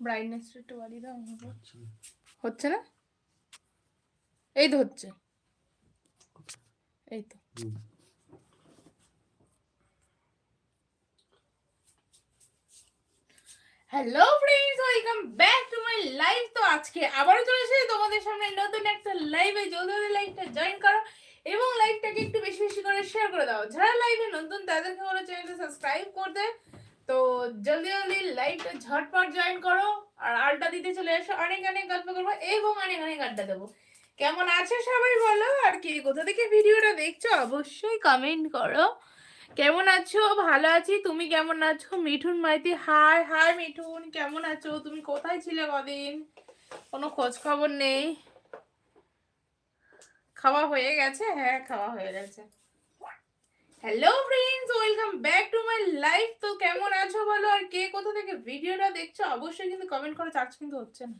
ব্রাইটনেসটা একটু বাড়িয়ে দাও আচ্ছা। হচ্ছে না? এই তো হচ্ছে। এই তো। Hello friends welcome back to my live তো আজকে আবারও চলে এসেছি তোমাদের সামনে নতুন একটা লাইভে জলদি লাইভটা জয়েন করো এবং লাইভটাকে একটু বেশি বেশি করে শেয়ার করে দাও। যারা লাইভে নতুন তাদেরকে বলো চ্যানেলটা সাবস্ক্রাইব করতে। তো জলদি জলদি লাইভটা ঝটপট জয়েন করো আর আড্ডা দিতে চলে এসো। অনেক অনেক গল্প করব এবং অনেক অনেক আড্ডা দেবো। কেমন আছে সবাই বলো? আর কি, কোথা থেকে ভিডিওটা দেখছ অবশ্যই কমেন্ট করো। কেমন আছো? ভালো আছি? তুমি কেমন আছো? মিঠুন মাইতি হাই হাই মিঠুন, কেমন আছো? তুমি কোথায় ছিলে কদিন? কোনো খোঁজ খবর নেই? খাওয়া হয়ে গেছে? হ্যাঁ খাওয়া হয়ে গেছে। Hello friends welcome back to my life তো কেমন আছো বলো? আর কে কোথা থেকে ভিডিওটা দেখছ? অবশ্যই কিন্তু কমেন্ট করে চার্জ কিন্তু হচ্ছে না।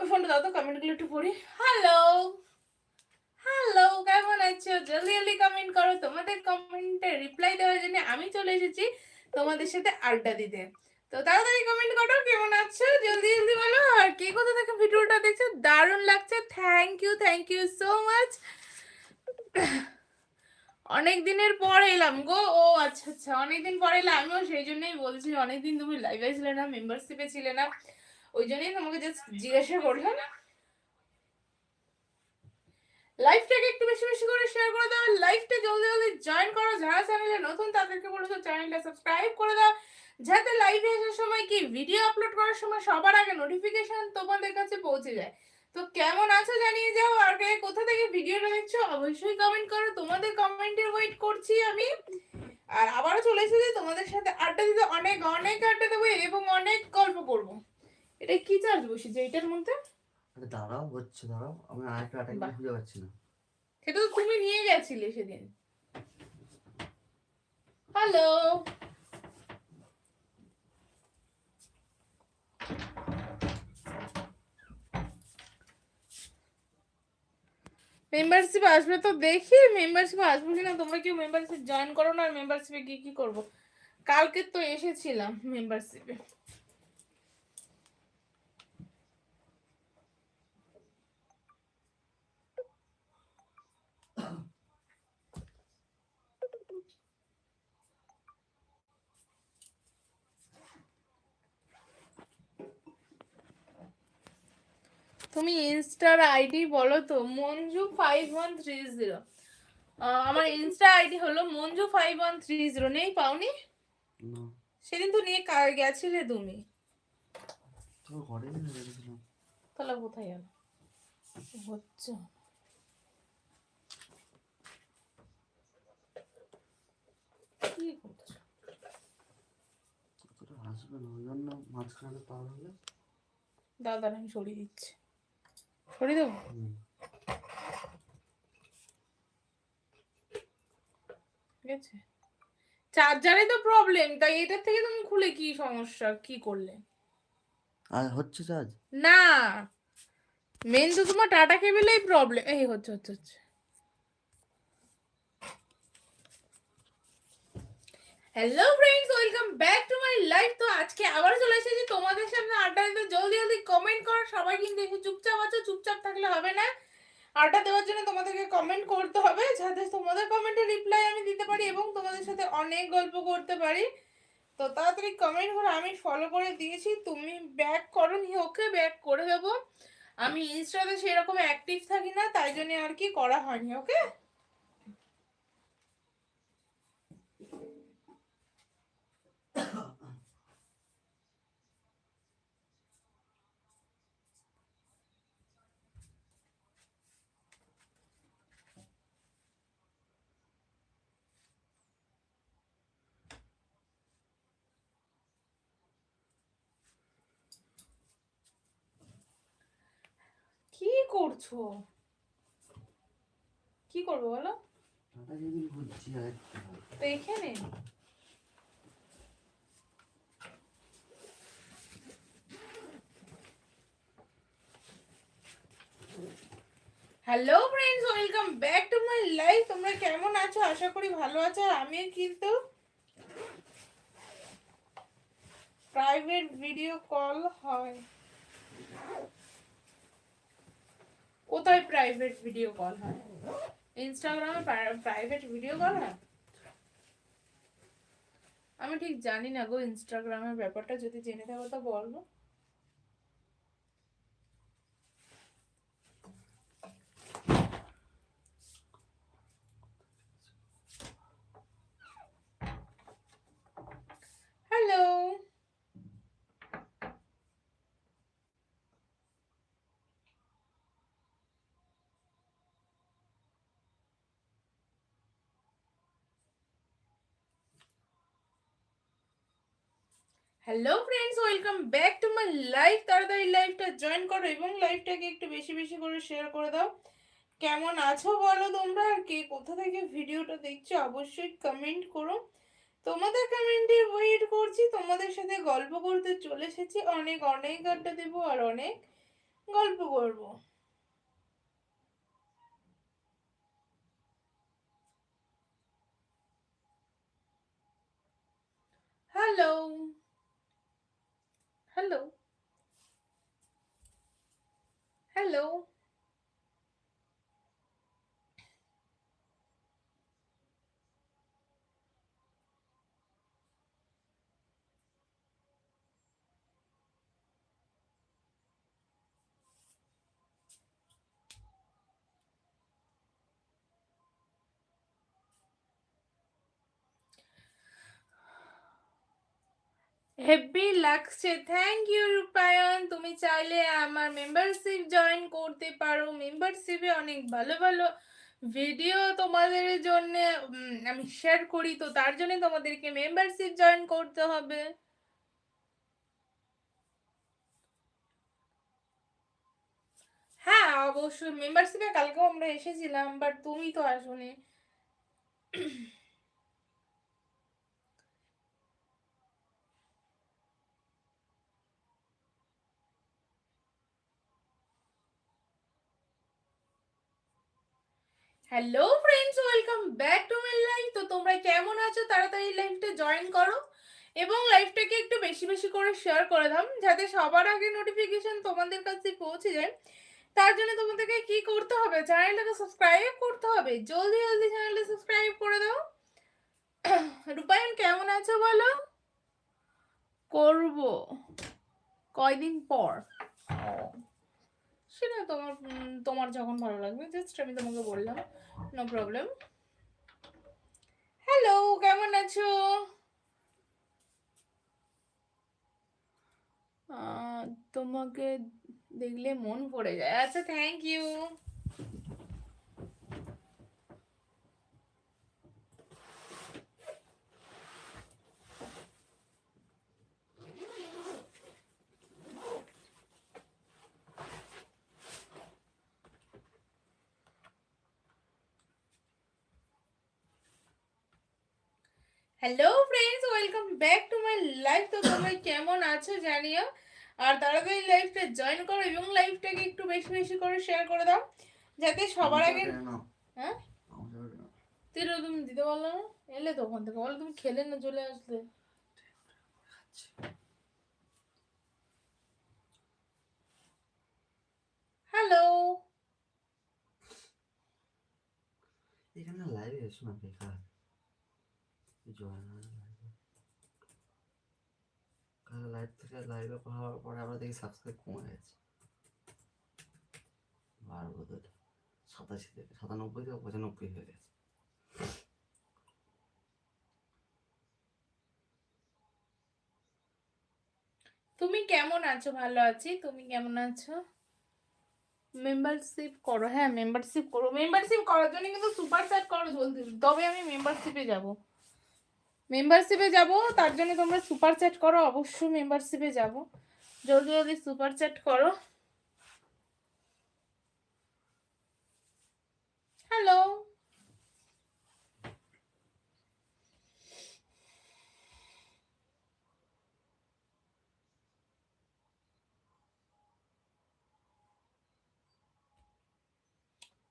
ওই ফোনটা দাও তো কমেন্টগুলো একটু পড়ি। হ্যালো হ্যালো কেমন আছো? জলদি জলদি কমেন্ট করো। তোমাদের কমেন্টে রিপ্লাই দেওয়ার জন্য আমি চলে এসেছি তোমাদের সাথে আড্ডা দিতে। তো তাড়াতাড়ি কমেন্ট করো, কেমন আছো? জলদি জলদি বলো। আর কে কোথা থেকে ভিডিওটা দেখছ? দারুণ লাগছে। Thank you thank you so much অনেক দিনের পর এলাম গো। ও আচ্ছা আচ্ছা। অনেকদিন পর এলাম। আমিও সেই জন্যই বলছি অনেকদিন তুমি লাইভে ছিলে না মেম্বারশিপে ছিলে না। ওই জন্যই তোমাকে জাস্ট জিজ্ঞাসা করলাম। লাইভটাকে একটু বেশি বেশি করে শেয়ার করে দাও। লাইভটা জলদি জলদি জয়েন করো। যারা চ্যানেলে নতুন, তাদেরকে বলেছ চ্যানেলটা সাবস্ক্রাইব করে দাও। যাতে লাইভে আসার সময় কি ভিডিও আপলোড করার সময় সবার আগে নোটিফিকেশন তোমাদের কাছে পৌঁছে যায়। তো কেমন আছো জানিয়ে যাও আর কোথা থেকে ভিডিওটা দেখছ? অবশ্যই কমেন্ট করো তোমাদের কমেন্টের ওয়েট করছি আমি। আর আবারও চলে এসেছি তোমাদের সাথে আড্ডা দিতে অনেক অনেক আড্ডা দেবো এবং অনেক গল্প করব। এটা কি চার্জ বসেছে এটার মধ্যে? দাঁড়াও হচ্ছে দাঁড়াও আমি আরেকটা বাহ। খুঁজে পাচ্ছি না। সেটা তো তুমি নিয়ে গেছিলে সেদিন। হ্যালো মেম্বারশিপ আসবে তো দেখি মেম্বারশিপ আসব কি না তোমরা কেউ মেম্বারশিপ জয়েন করো না, আর মেম্বারশিপে কি কি করব? কালকে তো এসেছিলাম মেম্বারশিপে তুমি ইনস্টার আইডি বলো তো Manju five one three zero আমার ইনস্টা আইডি হলো Manju five one three zero নেই পাওনি? সেদিন তো নিয়ে কা- গেছিলে তুমি। তাহলে কোথায় গেল? হচ্ছে কি করছ? আসবে না ওই জন্য মাঝখানে পার হলে। দাদা আমি সরিয়ে দিচ্ছি। সরিয়ে দেবো। ঠিক আছে। চার্জারে তো প্রবলেম তাই এটার থেকে তুমি খুলে কি সমস্যা কি করলে? আর হচ্ছে চার্জ না। মেন তো তোমার টাটা কেবিলেই প্রবলেম এই হচ্ছে হচ্ছে হচ্ছে। Hello friends welcome back to my life তো আজকে আবার চলে এসেছি তোমাদের সামনে আড্ডা দিতে। জলদি জলদি কমেন্ট করো। সবাই কিন্তু এসে চুপচাপ আছো, চুপচাপ থাকলে হবে না। আড্ডা দেওয়ার জন্য তোমাদেরকে কমেন্ট করতে হবে যাতে তোমাদের কমেন্টের রিপ্লাই আমি দিতে পারি এবং তোমাদের সাথে অনেক গল্প করতে পারি। তো তাড়াতাড়ি কমেন্ট করে আমি ফলো করে দিয়েছি। তুমি ব্যাক করো নি ওকে ব্যাক করে দেবো। আমি ইনস্টাতে সেরকম অ্যাক্টিভ থাকি না, তাই জন্য আর কি করা হয়নি ওকে কি করছ? কি করব বলো? তো এখানে। Hello friends welcome back to my life তোমরা কেমন আছো? আশা করি ভালো আছো। আর আমি কিন্তু প্রাইভেট ভিডিও কল হয়। কোথায় প্রাইভেট ভিডিও কল হয়। ইনস্টাগ্রামে প্রাইভেট ভিডিও কল হয়? আমি ঠিক জানি না গো ইনস্টাগ্রামের ব্যাপারটা, যদি জেনে থাকো তো বলব hello hello friends welcome back to my live তাড়াতাড়ি লাইভটা জয়েন করো এবং লাইভটাকে একটু বেশি বেশি করে শেয়ার করে দাও। কেমন আছো বলো তোমরা? আর কে কোথা থেকে ভিডিওটা দেখছ অবশ্যই কমেন্ট করো। তোমাদের কমেন্টে ওয়েট করছি, তোমাদের সাথে গল্প করতে চলে এসেছি। অনেক অনেক আড্ডা দেবো আর অনেক গল্প করব। হ্যালো হ্যালো হ্যালো হেভি লাগছে। Thank you Rupayan. তুমি চাইলে আমার মেম্বারশিপ জয়েন করতে পারো। মেম্বারশিপে অনেক ভালো ভালো ভিডিও তোমাদের জন্য আমি শেয়ার করি। তো তার জন্য তোমাদেরকে মেম্বারশিপ জয়েন করতে হবে। হ্যাঁ অবশ্যই। মেম্বারশিপে কালকেও আমরা এসেছিলাম বাট তুমি তো আসোনি। Hello friends welcome back to my life তো তোমরা কেমন আছো? তাড়াতাড়ি লাইফটা জয়েন করো এবং লাইফটাকে একটু বেশি বেশি করে শেয়ার করে দাও, যাতে সবার আগে নোটিফিকেশন তোমাদের কাছে পৌঁছে যায়। তার জন্য তোমাদেরকে কি করতে হবে? চ্যানেলটাকে সাবস্ক্রাইব করতে হবে। জলদি জলদি চ্যানেলটা সাবস্ক্রাইব করে দাও। রূপায়ণ, কেমন আছো বলো? করব। কয়দিন পর? সেটা তোমার তোমার যখন ভালো লাগবে জাস্ট আমি তোমাকে বললাম নো প্রবলেম হ্যালো কেমন আছো? তোমাকে দেখলে মন পড়ে যায়। আচ্ছা thank you hello friends welcome back to my life তো তোমরা কেমন আছো জানিও? আর তাড়াতাড়ি লাইফটা জয়েন করো এবং লাইফটাকে একটু বেশি বেশি করে শেয়ার করে দাও যাতে সবার আগে হ্যাঁ? তুই তুমি দিতে পারল না? এলে তো ওখান থেকে। বলো তুমি খেলে না চলে আসলে? হ্যালো এখানে লাইভে এসো না বেকার। তুমি কেমন আছো? ভালো আছি। তুমি কেমন আছো? মেম্বারশিপ করো। হ্যাঁ মেম্বারশিপ করো। মেম্বারশিপ করার জন্য কিন্তু সুপার চ্যাট করো জলদি তবে আমি মেম্বারশিপে যাব। মেম্বারশিপে যাব, তার জন্য তোমরা সুপার চ্যাট করো, অবশ্যই মেম্বারশিপে যাব। জলদি জলদি সুপার চ্যাট করো। হ্যালো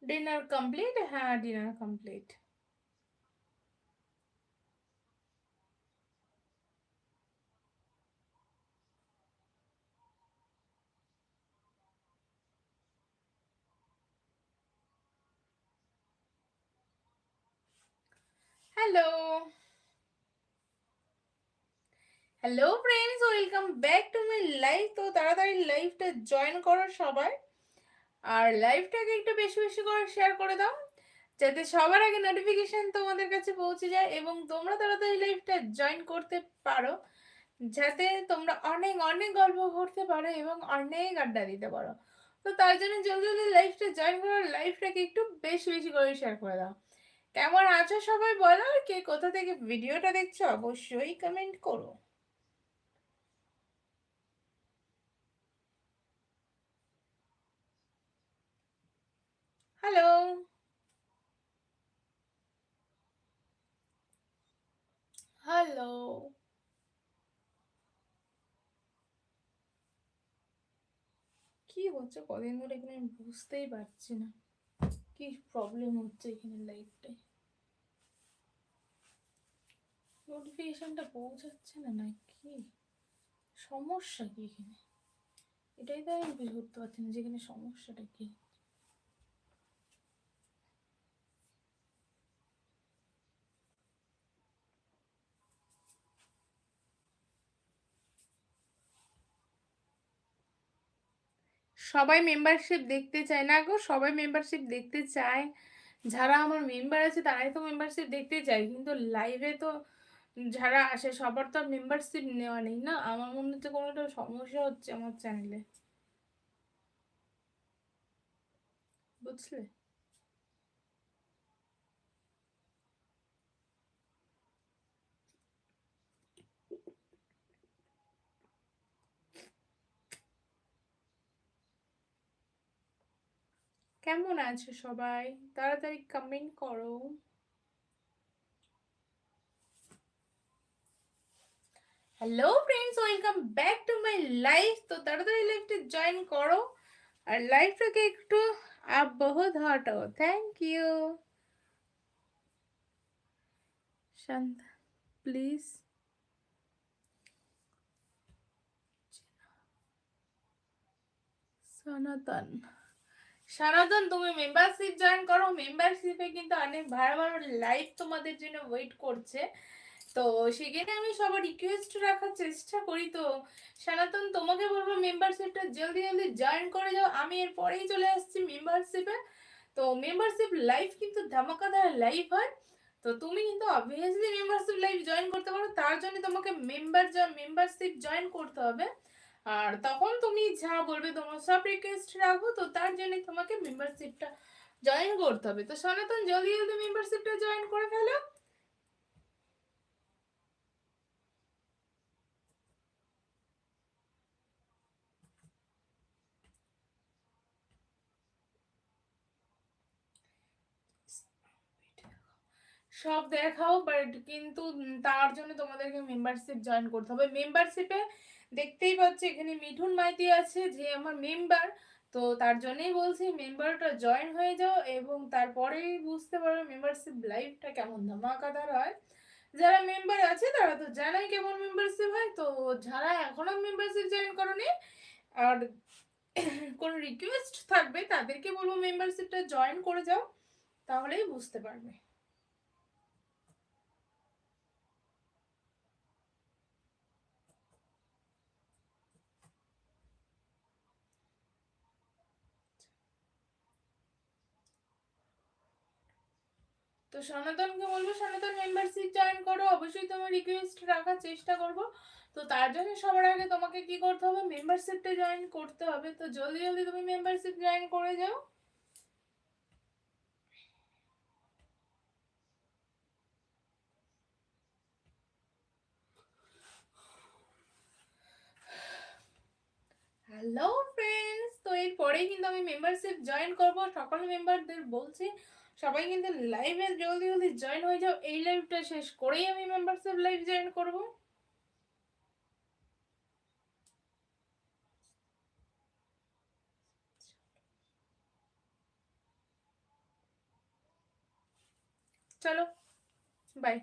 ডিনার কমপ্লিট হ্যাঁ dinner complete hello hello friends welcome back to my live তো তাড়াতাড়ি লাইভটা জয়েন করো সবাই। আর লাইভটাকে একটু বেশি বেশি করে শেয়ার করে দাও, যাতে সবার আগে নোটিফিকেশন তোমাদের কাছে পৌঁছে যায় এবং তোমরা তাড়াতাড়ি লাইভটা জয়েন করতে পারো, যাতে তোমরা অনেক অনেক গল্প করতে পারো এবং অনেক আড্ডা দিতে পারো। তো তার জন্য জলদি জলদি লাইভটা জয়েন করো লাইভটাকে একটু বেশি বেশি করে শেয়ার করে দাও। কেমন আছো সবাই বলো কে কোথা থেকে ভিডিওটা দেখছ অবশ্যই কমেন্ট করো। হ্যালো হ্যালো কি হচ্ছে? কদিন ধরে এখানে বুঝতেই পারছি না। কি প্রবলেম হচ্ছে এখানে লাইফটায় নোটিফিকেশনটা পৌঁছাচ্ছে না না কি সমস্যা কি এখানে? এটাই তো আমি বুঝে উঠতে পারছি না যে এখানে সমস্যাটা কি। সবাই মেম্বারশিপ দেখতে চায় না গো, সবাই মেম্বারশিপ দেখতে চায়। যারা আমার মেম্বার আছে তারাই তো মেম্বারশিপ দেখতে চায়, কিন্তু লাইভে তো যারা আসে, সবার তো মেম্বারশিপ নেওয়া নেই না? আমার মনে হচ্ছে কোনো একটা সমস্যা হচ্ছে আমার চ্যানেলে বুঝলে? কেমন আছে সবাই? তাড়াতাড়ি কমেন্ট করো। Hello friends welcome back to my life তো তাড়াতাড়ি লাইফটা জয়েন করো। আর লাইফটাকে একটু আপ বহুত হটো thank you Shanta please Sanatan. Sanatan, তুমি মেম্বারশিপ জয়েন করো। মেম্বারশিপে কিন্তু অনেক ভালো ভালো লাইভ তোমাদের জন্য ওয়েট করছে। তো সেখানে আমি সবার রিকোয়েস্ট রাখার চেষ্টা করি তো। সনাতন, তোমাকে বলব মেম্বারশিপটা জলদি জলদি জয়েন করে যাও। আমি এর পরেই চলে আসছি মেম্বারশিপে তো মেম্বারশিপ লাইভ কিন্তু ধামাকাদার লাইভ হয়। তো তুমি কিন্তু অবভিয়াসলি মেম্বারশিপ লাইভ জয়েন করতে পারো। তার জন্য তোমাকে মেম্বার মেম্বারশিপ জয়েন করতে হবে। আর তখন তুমি যা বলবে, তোমার সব রিকোয়েস্ট রাখো তো তার জন্য তোমাকে মেম্বারশিপটা জয়েন করতে হবে। তো সনাতন, জলদি জলদি মেম্বারশিপটা জয়েন করে ফেলো। সব দেখাও বাট কিন্তু তার জন্য তোমাদেরকে মেম্বারশিপ জয়েন করতে হবে। মেম্বারশিপে দেখতেই পাচ্ছি, এখানে মিঠুন মাইতি আছে, যে আমার মেম্বার তো তার জন্যই বলছি মেম্বারটা জয়েন হয়ে যাও এবং তারপরেই বুঝতে পারবে মেম্বারশিপ লাইফটা কেমন ধামাকাদার হয়। যারা মেম্বার আছে, তারা তো জানাই কেমন মেম্বারশিপ হয়। তো যারা এখনও মেম্বারশিপ জয়েন করনি, আর কোনো রিকোয়েস্ট থাকবে, তাদেরকে বলব মেম্বারশিপটা জয়েন করে যাও, তাহলেই বুঝতে পারবে। তো সনাতনকে বলব, সনাতন মেম্বারশিপ জয়েন করো। অবশ্যই তোমার রিকোয়েস্ট রাখার চেষ্টা করব। তো তার জন্য সবার আগে তোমাকে কি করতে হবে? মেম্বারশিপটা জয়েন করতে হবে। তো জলদি জলদি তুমি মেম্বারশিপ জয়েন করে যাও। হ্যালো ফ্রেন্ডস তো এরপরেই কিন্তু আমি মেম্বারশিপ জয়েন করব। সকল মেম্বারদের বলছি সবাই কিন্তু লাইভে জলদি জলদি জয়েন হয়ে যাও। এই লাইভটা শেষ করেই আমি মেম্বারশিপ লাইভ জয়েন করব। চলো বাই